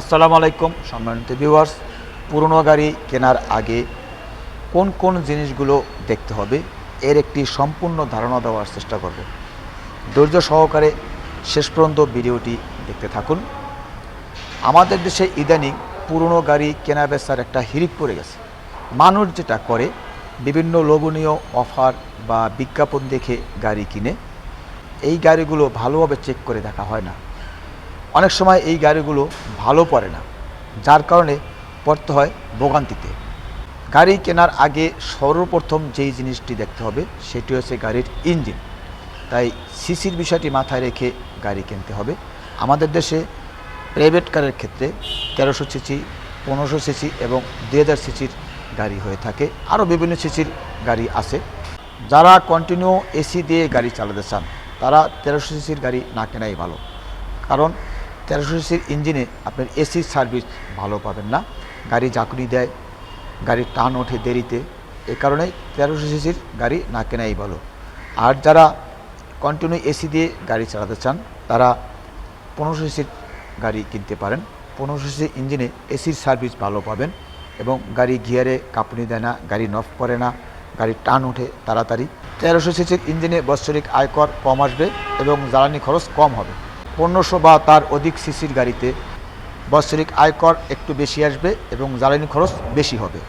আসসালামু আলাইকুম, সম্মানিত ভিউয়ার্স পুরনো গাড়ি কেনার আগে কোন কোন জিনিসগুলো দেখতে হবে, এর একটি সম্পূর্ণ ধারণা দেওয়ার চেষ্টা করব। ধৈর্য সহকারে শেষ পর্যন্ত ভিডিওটি দেখতে থাকুন। আমাদের দেশে ইদানিং পুরনো গাড়ি কেনা বেচার একটা হিরিক পড়ে গেছে। মানুষ যেটা করে, বিভিন্ন লোভনীয় অফার বা বিজ্ঞাপন দেখে গাড়ি কিনে, এই গাড়িগুলো ভালোভাবে চেক করে দেখা হয় না। অনেক সময় এই গাড়িগুলো ভালো পড়ে না, যার কারণে পড়তে হয় ভোগান্তিতে। গাড়ি কেনার আগে সর্বপ্রথম যেই জিনিসটি দেখতে হবে, সেটি হচ্ছে গাড়ির ইঞ্জিন। তাই সিসির বিষয়টি মাথায় রেখে গাড়ি কিনতে হবে। আমাদের দেশে প্রাইভেট কারের ক্ষেত্রে তেরোশো সিসি, পনেরোশো সিসি এবং দুই হাজার সিসির গাড়ি হয়ে থাকে। আরও বিভিন্ন সিসির গাড়ি আছে। যারা কন্টিনিউ এসি দিয়ে গাড়ি চালাতে চান, তারা তেরোশো সিসির গাড়ি না কেনাই ভালো। কারণ তেরোশো সিসির ইঞ্জিনে আপনার এসির সার্ভিস ভালো পাবেন না। গাড়ি ঝাঁকুনি দেয় গাড়ির টান ওঠে দেরিতে। এ কারণে তেরোশো সিসির গাড়ি না কেনাই ভালো। আর যারা কন্টিনিউ এসি দিয়ে গাড়ি চালাতে চান, তারা পনেরোশো সিসির গাড়ি কিনতে পারেন। পনেরোশো সিসির ইঞ্জিনে এসির সার্ভিস ভালো পাবেন এবং গাড়ি গিয়ারে কাঁপুনি দেয় না, গাড়ি নফ করে না গাড়ির টান ওঠে তাড়াতাড়ি। তেরোশো সিসির ইঞ্জিনে বাৎসরিক আয়কর কম আসবে এবং জ্বালানি খরচ কম হবে। পনেরোশো বা তার অধিক সিসির গাড়িতে বাৎসরিক আয়কর একটু বেশি আসবে এবং জ্বালানি খরচ বেশি হবে।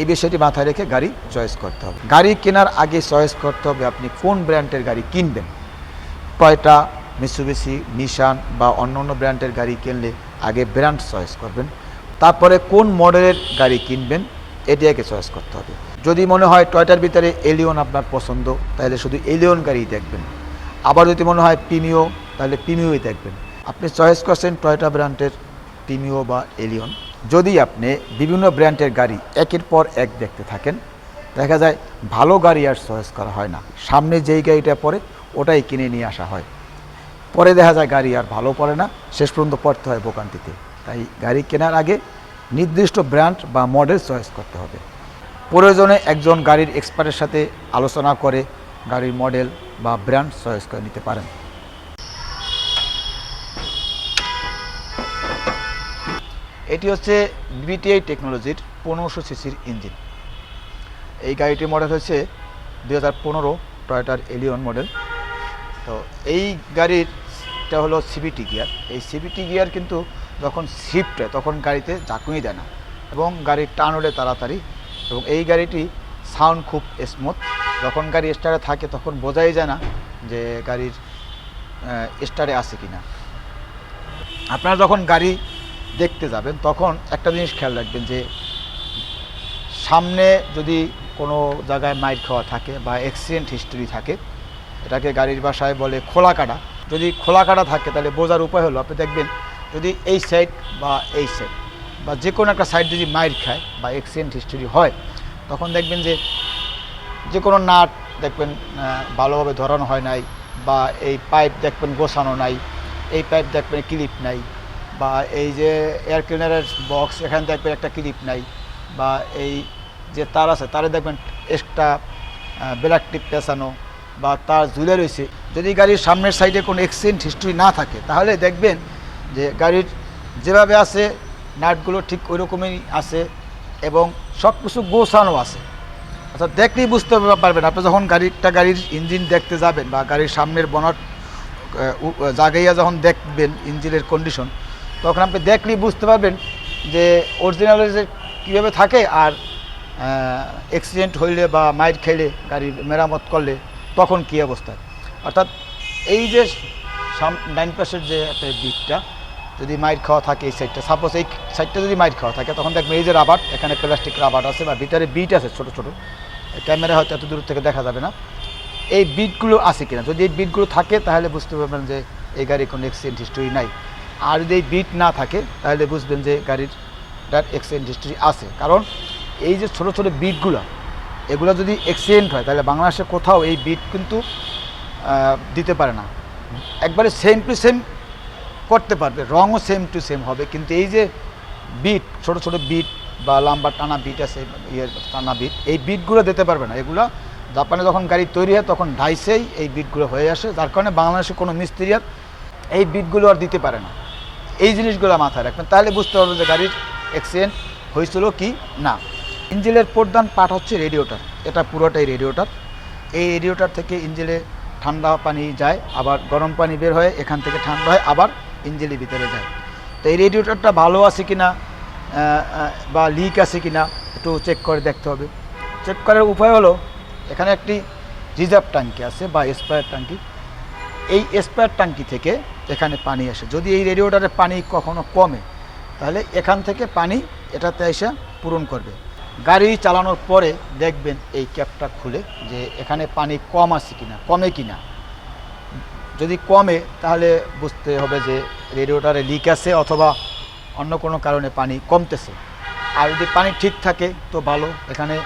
এই বিষয়টি মাথায় রেখে গাড়ি চয়েস করতে হবে। গাড়ি কেনার আগে চয়েস করতে হবে আপনি কোন ব্র্যান্ডের গাড়ি কিনবেন। টয়টা মিসুবিসি নিশান বা অন্য অন্য ব্র্যান্ডের গাড়ি কিনলে আগে ব্র্যান্ড চয়েস করবেন। তারপরে কোন মডেলের গাড়ি কিনবেন, এটি আগে চয়েস করতে হবে। যদি মনে হয় টয়টার ভিতরে এলিয়ন আপনার পছন্দ, তাহলে শুধু এলিয়ন গাড়ি দেখবেন। আবার যদি মনে হয় পিমিও তাহলে পিমিওই দেখবেন। আপনি চয়েস করছেন টয়টা ব্র্যান্ডের পিমিও বা এলিয়ন। যদি আপনি বিভিন্ন ব্র্যান্ডের গাড়ি একের পর এক দেখতে থাকেন, দেখা যায় ভালো গাড়ি আর চয়েস করা হয় না। সামনে যেই গাড়িটা পড়ে ওটাই কিনে নিয়ে আসা হয়। পরে দেখা যায় গাড়ি আর ভালো পড়ে না, শেষ পর্যন্ত পড়তে হয় ভোগান্তিতে তাই গাড়ি কেনার আগে নির্দিষ্ট ব্র্যান্ড বা মডেল চয়েস করতে হবে। প্রয়োজনে একজন গাড়ির এক্সপার্টের সাথে আলোচনা করে গাড়ির মডেল বা ব্র্যান্ড চয়েস করে নিতে পারেন। এটি হচ্ছে বিটিআই টেকনোলজির পনেরোশো সিসির ইঞ্জিন। এই গাড়িটির মডেল হচ্ছে দুই হাজার পনেরো টয়টার এলিয়ন মডেল। তো এই গাড়িরটা হলো সিবিটি গিয়ার। এই সিবিটি গিয়ার কিন্তু যখন শিফট হয় তখন গাড়িতে ঝাঁকুনি দেয় না এবং গাড়ির টান হলে তাড়াতাড়ি। এবং এই গাড়িটি সাউন্ড খুব স্মুথ। যখন গাড়ি স্টারে থাকে তখন বোঝাই যায় না যে গাড়ির স্টারে আছে কি না আপনারা যখন গাড়ি দেখতে যাবেন, তখন একটা জিনিস খেয়াল রাখবেন যে সামনে যদি কোনো জায়গায় মাইর খাওয়া থাকে বা অ্যাক্সিডেন্ট হিস্টোরি থাকে, এটাকে গাড়ির বাসায় বলে খোলা কাটা যদি খোলা কাটা থাকে, তাহলে বোঝার উপায় হলো, আপনি দেখবেন যদি এই সাইড বা এই সাইড বা যে কোনো একটা সাইড যদি মাইর খায় বা অ্যাক্সিডেন্ট হিস্টোরি হয়, তখন দেখবেন যে যে কোনো নাট দেখবেন ভালোভাবে ধরানো হয় নাই বা এই পাইপ দেখবেন গোছানো নাই, এই পাইপ দেখবেন ক্লিপ নাই বা এই যে এয়ার ক্লিনারের বক্স এখানে দেখবেন একটা ক্লিপ নাই বা এই যে তার আছে, তারে দেখবেন এক্সট্রা ব্ল্যাক টিপ পেঁচানো বা তার ঝুলে রয়েছে। যদি গাড়ির সামনের সাইডে কোনো অ্যাক্সিডেন্ট হিস্ট্রি না থাকে, তাহলে দেখবেন যে গাড়ির যেভাবে আছে, নাটগুলো ঠিক ওই রকমই আছে এবং সব কিছু গোছানো আছে। অর্থাৎ দেখলেই বুঝতে পারবেন। আপনি যখন গাড়িটা গাড়ির ইঞ্জিন দেখতে যাবেন বা গাড়ির সামনের বনট জাগাইয়া যখন দেখবেন ইঞ্জিনের কন্ডিশন তখন আপনি দেখলেই বুঝতে পারবেন যে অরিজিনাল যে কীভাবে থাকে আর অ্যাক্সিডেন্ট হইলে বা মাইর খেলে, গাড়ির মেরামত করলে তখন কী অবস্থা। অর্থাৎ এই যে ডাইন পাশের যে একটা দিকটা, যদি মাইর খাওয়া থাকে এই সাইডটা সাপোজ এই সাইডটা যদি মাইর খাওয়া থাকে, তখন দেখবেন এই যে রাবার এখানে প্লাস্টিক রাবার আছে বা ভিতরে বিট আছে ছোট ছোট। ক্যামেরা হয়তো এত দূর থেকে দেখা যাবে না। এই বিটগুলো আছে কিনা? যদি এই বিটগুলো থাকে, তাহলে বুঝতে পারবেন যে এই গাড়ির কোনো অ্যাক্সিডেন্ট হিস্ট্রি নাই। আর যদি এই বিট না থাকে, তাহলে বুঝবেন যে গাড়ির অ্যাক্সিডেন্ট হিস্ট্রি আছে। কারণ এই যে ছোটো ছোটো বিটগুলো, এগুলো যদি অ্যাক্সিডেন্ট হয়, তাহলে বাংলাদেশে কোথাও এই বিট কিন্তু দিতে পারে না। একবারে সেম টু সেম করতে পারবে, রঙও সেম টু সেম হবে। কিন্তু এই যে বিট, ছোট ছোট বিট বা লম্বা টানা বিট আছে ইয়ে টানা বিট এই বিটগুলো দিতে পারবে না। এগুলো জাপানে যখন গাড়ি তৈরি হয়, তখন ঢাইসেই এই বিটগুলো হয়ে আসে। যার কারণে বাংলাদেশে কোনো মিস্ত্রি আর এই বিটগুলো আর দিতে পারে না। এই জিনিসগুলো মাথায় রাখবেন। তাহলে বুঝতে পারবেন যে গাড়ির অ্যাক্সিডেন্ট হয়েছিল কি না। ইঞ্জিনের প্রধান পার্ট হচ্ছে রেডিওটার এটা পুরোটাই রেডিওটার এই রেডিওটার থেকে ইঞ্জিনে ঠান্ডা পানি যায়, আবার গরম পানি বের হয়, এখান থেকে ঠান্ডা হয়, আবার ইঞ্জিনের ভিতরে যায়। তো এই রেডিওটারটা ভালো আছে কি না বা লিক আছে কি না একটু চেক করে দেখতে হবে। চেক করার উপায় হলো, এখানে একটি রিজার্ভ ট্যাঙ্কি আছে বা স্পায়ার ট্যাঙ্কি। এই স্পায়ার ট্যাঙ্কি থেকে এখানে পানি আসে। যদি এই রেডিওটারে পানি কখনো কমে, তাহলে এখান থেকে পানি এটাতে এসে পূরণ করবে। গাড়ি চালানোর পরে দেখবেন এই ক্যাপটা খুলে যে এখানে পানি কম আছে কিনা, কমে কিনা। যদি কমে, তাহলে বুঝতে হবে যে রেডিওটারে লিক আছে অথবা অন্য কোনো কারণে পানি কমতেছে। আর যদি পানি ঠিক থাকে, তো ভালো। এখানে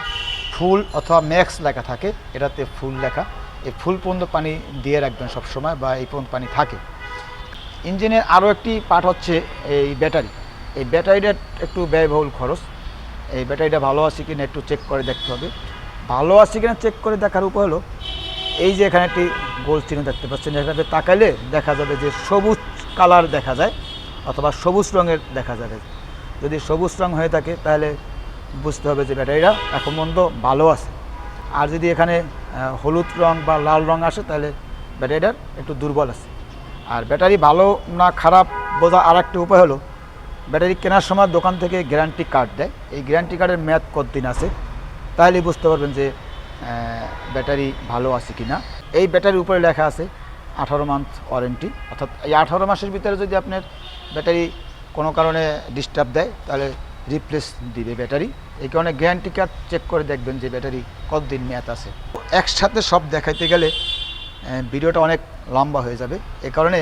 ফুল অথবা ম্যাক্স লেখা থাকে। এটাতে ফুল লেখা। এই ফুল পর্যন্ত পানি দিয়ে রাখবেন সবসময় বা এই পর্যন্ত পানি থাকে। ইঞ্জিনের আরও একটি পার্ট হচ্ছে এই ব্যাটারি। এই ব্যাটারিটা একটু ব্যয়বহুল খরচ। এই ব্যাটারিটা ভালো আছে কিনা একটু চেক করে দেখতে হবে। ভালো আছে কিনা চেক করে দেখার উপায় হলো, এই যে এখানে একটি গোল চিহ্ন দেখতে পাচ্ছেন। এখানে তাকাইলে দেখা যাবে যে সবুজ কালার দেখা যায়। অথবা সবুজ রঙের দেখা যাবে। যদি সবুজ রং হয়ে থাকে, তাহলে বুঝতে হবে যে ব্যাটারিটা এখন পর্যন্ত ভালো আছে। আর যদি এখানে হলুদ রং বা লাল রং আসে, তাহলে ব্যাটারিটার একটু দুর্বল আছে। আর ব্যাটারি ভালো না খারাপ বোঝা আর একটা উপায় হলো, ব্যাটারি কেনার সময় দোকান থেকে গ্যারান্টি কার্ড দেয়। এই গ্যারান্টি কার্ডের মেয়াদ কতদিন আছে? তাহলে বুঝতে পারবেন যে ব্যাটারি ভালো আছে কি না এই ব্যাটারির উপরে লেখা আছে আঠারো মান্থ ওয়ারেন্টি। অর্থাৎ এই আঠারো মাসের ভিতরে যদি আপনার ব্যাটারি কোনো কারণে ডিস্টার্ব দেয়, তাহলে রিপ্লেস দিবে ব্যাটারি। এই কারণে গ্যারান্টি কার্ড চেক করে দেখবেন যে ব্যাটারি কতদিন মেয়াদ আছে। একসাথে সব দেখাইতে গেলে ভিডিওটা অনেক লম্বা হয়ে যাবে। এ কারণে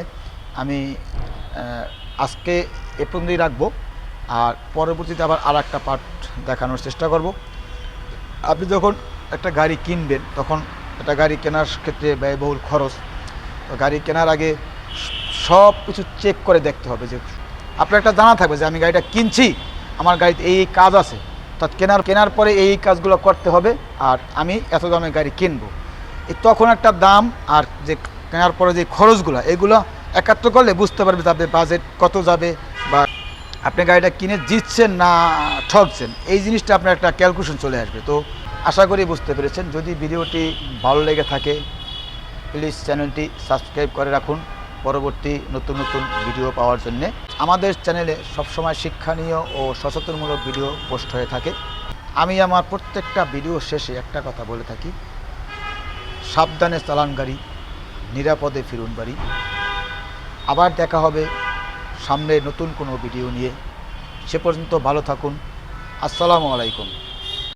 আমি আজকে এ পর্যন্তই রাখব। আর পরবর্তীতে আবার আর একটা পার্ট দেখানোর চেষ্টা করব। আপনি যখন একটা গাড়ি কিনবেন, তখন একটা গাড়ি কেনার ক্ষেত্রে ব্যয়বহুল খরচ। তো গাড়ি কেনার আগে সব কিছু চেক করে দেখতে হবে যে আপনার একটা জানা থাকবে যে আমি গাড়িটা কিনছি, আমার গাড়িতে এই কাজ আছে। তো কেনার কেনার পরে এই কাজগুলো করতে হবে আর আমি এত দামে গাড়ি কিনবো। এই তখন একটা দাম আর যে কেনার পরে যে খরচগুলো, এগুলো একাত্র করলে বুঝতে পারবে যে আপনার বাজেট কত যাবে বা আপনি গাড়িটা কিনে জিতছেন না ঠকছেন। এই জিনিসটা আপনার একটা ক্যালকুলেশন চলে আসবে। তো আশা করি বুঝতে পেরেছেন। যদি ভিডিওটি ভালো লেগে থাকে প্লিজ চ্যানেলটি সাবস্ক্রাইব করে রাখুন। পরবর্তী নতুন নতুন ভিডিও পাওয়ার জন্যে আমাদের চ্যানেলে সবসময় শিক্ষণীয় ও সচেতনমূলক ভিডিও পোস্ট হয়ে থাকে। আমি আমার প্রত্যেকটা ভিডিও শেষে একটা কথা বলে থাকি। সাবধানে চালান গাড়ি, নিরাপদে ফিরুন বাড়ি। আবার দেখা হবে সামনে নতুন কোনো ভিডিও নিয়ে। সে পর্যন্ত ভালো থাকুন। আসসালামু আলাইকুম।